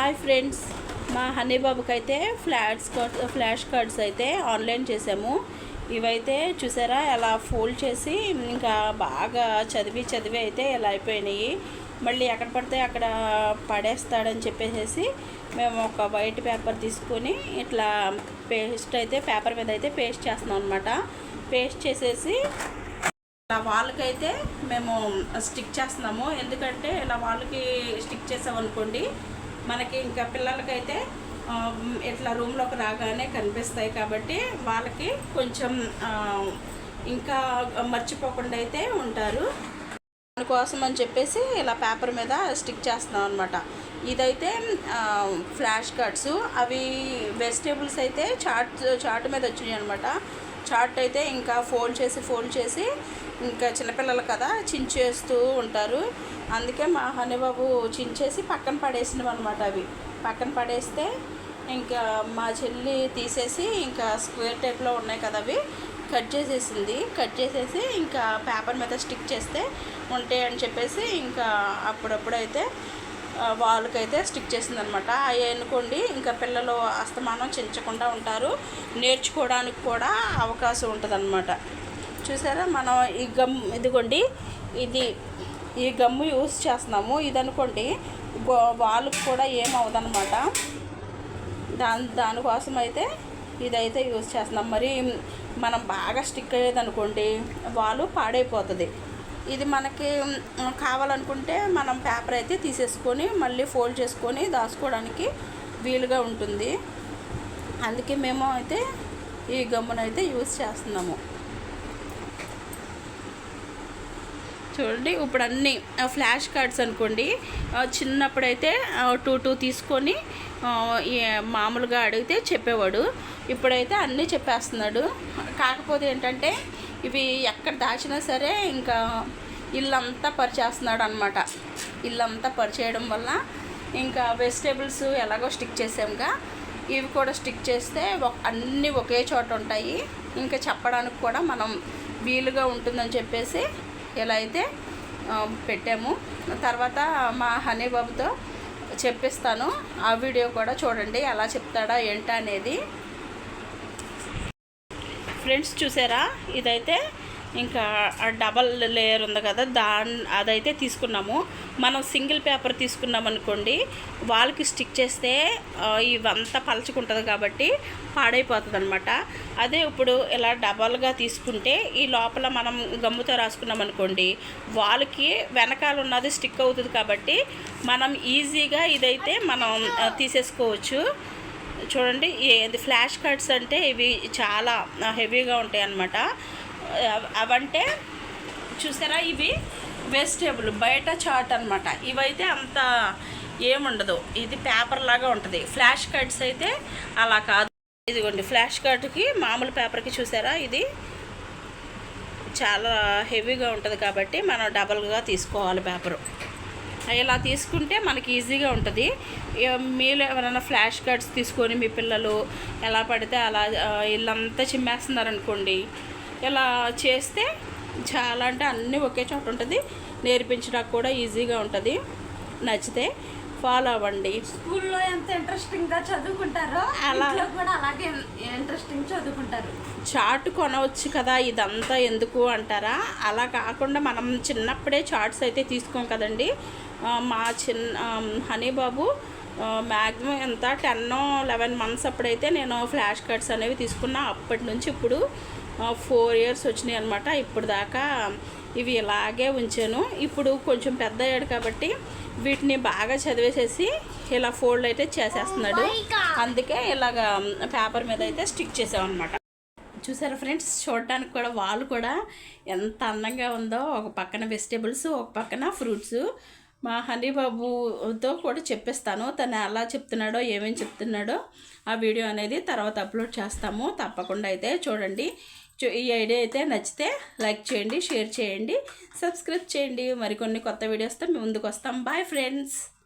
Hi friends. మా honey బాబుకి అయితే ఫ్లాట్స్ ఫ్లాష్ కార్డ్స్ అయితే ఆన్లైన్ చేసాము. ఇవైతే చూసారా అలా ఫోల్డ్ చేసి ఇంకా బాగా చదివి చదివి అయితే ఇలా అయిపోయినాయి. మళ్ళీ ఎక్కడ పడితే అక్కడ పడేస్తాడని చెప్పేసి మేము ఒక వైట్ పేపర్ తీసుకొని ఇట్లా పేస్ట్ అయితే పేపర్ మీద అయితే పేస్ట్ చేస్తున్నాం అనమాట పేస్ట్ చేసేసి ఇలా వాళ్ళకైతే మేము స్టిక్ చేస్తున్నాము. ఎందుకంటే ఇలా వాళ్ళకి స్టిక్ చేసామనుకోండి మనకి ఇంకా పిల్లలకైతే ఇట్లా రూమ్లోకి రాగానే కనిపిస్తాయి కాబట్టి వాళ్ళకి కొంచెం ఇంకా మర్చిపోకుండా అయితే ఉంటారు. దానికోసం అని చెప్పేసి ఇలా పేపర్ మీద స్టిక్ చేస్తున్నాం అనమాట ఇదైతే ఫ్లాష్ కార్డ్స్. అవి వెజిటేబుల్స్ అయితే చాట్ చాట్ మీద వచ్చినాయి అనమాట చాట్ అయితే ఇంకా ఫోల్డ్ చేసి ఫోల్డ్ చేసి ఇంకా చిన్నపిల్లలు కదా చించేస్తూ ఉంటారు. అందుకే మా హనీబాబు చించేసి పక్కన పడేసినాం అనమాట అవి. పక్కన పడేస్తే ఇంకా మా చెల్లి తీసేసి ఇంకా స్క్వేర్ టైప్లో ఉన్నాయి కదా అవి కట్ చేసేసింది. కట్ చేసేసి ఇంకా పేపర్ మీద స్టిక్ చేస్తే ఉంటాయి అని చెప్పేసి ఇంకా అప్పుడప్పుడైతే వాళ్ళకైతే స్టిక్ చేసింది అనమాట అవి అనుకోండి ఇంకా పిల్లలు అస్తమానం చెంచకుండా ఉంటారు. నేర్చుకోవడానికి కూడా అవకాశం ఉంటుంది చూసారా? మనం ఈ గమ్ ఇదిగోండి ఇది ఈ గమ్ము యూస్ చేస్తున్నాము. ఇది అనుకోండి వాళ్ళకి వాళ్ళకు కూడా ఏమవుదన్నమాట దాని దానికోసం అయితే ఇదైతే యూస్ చేస్తున్నాం. మరి మనం బాగా స్టిక్ అయ్యేది అనుకోండి వాళ్ళు పాడైపోతుంది. ఇది మనకి కావాలనుకుంటే మనం పేపర్ అయితే తీసేసుకొని మళ్ళీ ఫోల్డ్ చేసుకొని దాచుకోవడానికి వీలుగా ఉంటుంది. అందుకే మేము అయితే ఈ గమ్మునైతే యూస్ చేస్తున్నాము. చూడండి ఇప్పుడు అన్నీ ఫ్లాష్ కార్డ్స్ అనుకోండి చిన్నప్పుడైతే టూ టూ తీసుకొని మామూలుగా అడిగితే చెప్పేవాడు. ఇప్పుడైతే అన్నీ చెప్పేస్తున్నాడు. కాకపోతే ఏంటంటే ఇవి ఎక్కడ దాచినా సరే ఇంకా ఇల్లంతా పరిచేస్తున్నాడు అనమాట ఇల్లంతా పరిచేయడం వల్ల ఇంకా వెజిటేబుల్స్ ఎలాగో స్టిక్ చేసాముగా ఇవి కూడా స్టిక్ చేస్తే అన్నీ ఒకే చోట ఉంటాయి. ఇంకా చెప్పడానికి కూడా మనం వీలుగా ఉంటుందని చెప్పేసి ఇలా అయితే పెట్టాము. తర్వాత మా హనీ బాబుతో చెప్పిస్తాను. ఆ వీడియో కూడా చూడండి ఎలా చెప్తాడా ఏంటా అనేది. ఫ్రెండ్స్ చూసారా? ఇదైతే ఇంకా డబల్ లేయర్ ఉంది కదా దాని అదైతే తీసుకున్నాము. మనం సింగిల్ పేపర్ తీసుకున్నాం అనుకోండి వాళ్ళకి స్టిక్ చేస్తే ఇవంతా పలచుకుంటుంది కాబట్టి పాడైపోతుంది అనమాట అదే ఇప్పుడు ఇలా డబల్గా తీసుకుంటే ఈ లోపల మనం గమ్ముతో రాసుకున్నాం అనుకోండి వాళ్ళకి వెనకాల ఉన్నది స్టిక్ అవుతుంది కాబట్టి మనం ఈజీగా ఇదైతే మనం తీసేసుకోవచ్చు. చూడండి ఇది ఫ్లాష్ కార్డ్స్ అంటే ఇవి చాలా హెవీగా ఉంటాయి అన్నమాట అవంటే చూసారా ఇవి? వెజిటేబుల్ బయట చాట్ అనమాట ఇవైతే అంత ఏముండదు. ఇది పేపర్ లాగా ఉంటుంది. ఫ్లాష్ కార్డ్స్ అయితే అలా కాదు. ఇదిగోండి ఫ్లాష్ కార్డ్కి మామూలు పేపర్కి చూసారా ఇది? చాలా హెవీగా ఉంటుంది కాబట్టి మనం డబల్గా తీసుకోవాలి పేపరు ఇలా తీసుకుంటే మనకి ఈజీగా ఉంటుంది. మీరు ఎవరైనా ఫ్లాష్ కార్డ్స్ తీసుకొని మీ పిల్లలు ఎలా పడితే అలా వీళ్ళంతా ఇల్లంతా చిమ్మేస్తున్నారనుకోండి ఇలా చేస్తే చాలా అంటే అన్నీ ఒకే చోట ఉంటుంది. నేర్పించడానికి కూడా ఈజీగా ఉంటుంది. నచ్చితే ఫాలో అవ్వండి. స్కూల్లో ఎంత ఇంట్రెస్టింగ్గా చదువుకుంటారో అలా- కూడా అలాగే ఇంట్రెస్టింగ్ చదువుకుంటారు. చాట్ కొనవచ్చు కదా ఇదంతా ఎందుకు అంటారా? అలా కాకుండా మనం చిన్నప్పుడే చార్ట్స్ అయితే తీసుకోం కదండి. మా చిన్న హనీ బాబు మ్యాక్సిమం ఎంత? టెన్ లెవెన్ మంత్స్ అప్పుడైతే నేను ఫ్లాష్ కార్డ్స్ అనేవి తీసుకున్నా. అప్పటి నుంచి ఇప్పుడు ఫోర్ ఇయర్స్ వచ్చినాయి అనమాట ఇప్పుడు దాకా ఇవి ఇలాగే ఉంచాను. ఇప్పుడు కొంచెం పెద్ద అయ్యాడు కాబట్టి వీటిని బాగా చదివేసేసి ఇలా ఫోల్డ్ అయితే చేసేస్తున్నాడు. అందుకే ఇలాగ పేపర్ మీద అయితే స్టిక్ చేసామన్నమాట చూసారా ఫ్రెండ్స్? చూడటానికి కూడా వాళ్ళు కూడా ఎంత అందంగా ఉందో. ఒక పక్కన వెజిటేబుల్స్ ఒక పక్కన ఫ్రూట్స్. మా హనీబాబుతో కూడా చెప్పిస్తాను. తను ఎలా చెప్తున్నాడో ఏమేమి చెప్తున్నాడో ఆ వీడియో అనేది తర్వాత అప్లోడ్ చేస్తాము. తప్పకుండా అయితే చూడండి. చూ- ఈ ఐడియా అయితే నచ్చితే లైక్ చేయండి షేర్ చేయండి సబ్స్క్రైబ్ చేయండి. మరికొన్ని కొత్త వీడియోస్తో మేము ముందుకు వస్తాం. Bye friends